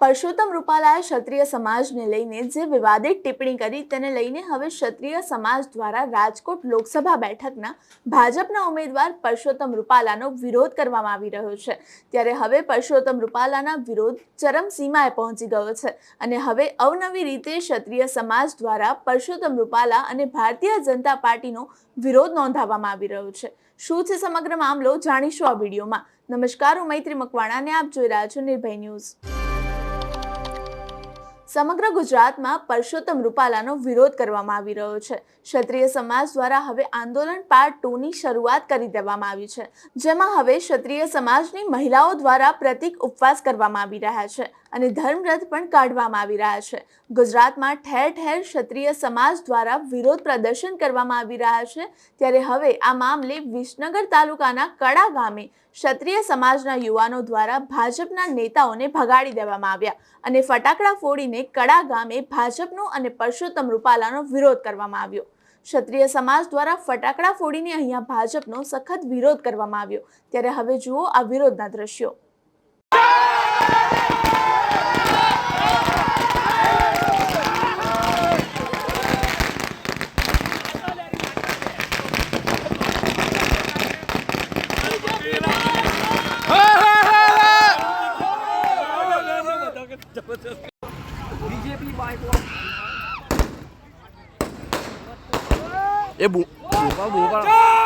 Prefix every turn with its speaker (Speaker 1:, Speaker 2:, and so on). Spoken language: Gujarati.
Speaker 1: પરસોત્તમ રૂપાલાએ ક્ષત્રિય સમાજને લઈને જે વિવાદિત ટિપ્પણી કરી તેને લઈને હવે ક્ષત્રિય સમાજ દ્વારા રાજકોટ લોકસભા બેઠકના ભાજપના ઉમેદવાર પરસોત્તમ રૂપાલાનો વિરોધ કરવામાં આવી રહ્યો છે. ત્યારે હવે પરસોત્તમ રૂપાલાના વિરોધ ચરમસીમાએ પહોંચી ગયો છે અને હવે અવનવી રીતે ક્ષત્રિય સમાજ દ્વારા પરસોત્તમ રૂપાલા અને ભારતીય જનતા પાર્ટીનો વિરોધ નોંધાવવામાં આવી રહ્યો છે. શું છે સમગ્ર મામલો જાણીશું આ વિડીયોમાં. નમસ્કાર, હું મૈત્રી મકવાણા અને આપ જોઈ રહ્યા છો નિર્ભય ન્યૂઝ. સમગ્ર ગુજરાતમાં પરસોત્તમ રૂપાલાનો વિરોધ કરવામાં આવી રહ્યો છે. ક્ષત્રિય સમાજ દ્વારા હવે આંદોલન પાર્ટ ટુની શરૂઆત કરી દેવામાં આવી છે. જેમાં હવે ક્ષત્રિય સમાજની મહિલાઓ દ્વારા પ્રતિક ઉપવાસ કરવામાં આવી રહ્યા છે. અને ધર્મરથ પણ કાઢવામાં આવી રહ્યા છે. ગુજરાતમાં ઠેર ઠેર ક્ષત્રિય સમાજ દ્વારા વિરોધ પ્રદર્શન કરવામાં આવી રહ્યા છે. ત્યારે હવે આ મામલે વિસનગર તાલુકાના કડા ગામે ક્ષત્રિય સમાજના યુવાનો દ્વારા ભાજપના નેતાઓને ભગાડી દેવામાં આવ્યા અને ફટાકડા ફોડીને કડા ગામે ભાજપનો અને પરસોત્તમ રૂપાલાનો વિરોધ કરવામાં આવ્યો. ક્ષત્રિય સમાજ દ્વારા ફટાકડા ફોડીને અહીંયા ભાજપનો સખત વિરોધ કરવામાં આવ્યો. ત્યારે હવે જુઓ આ વિરોધના દ્રશ્યો.
Speaker 2: เชีบูะบุบุก็บุก็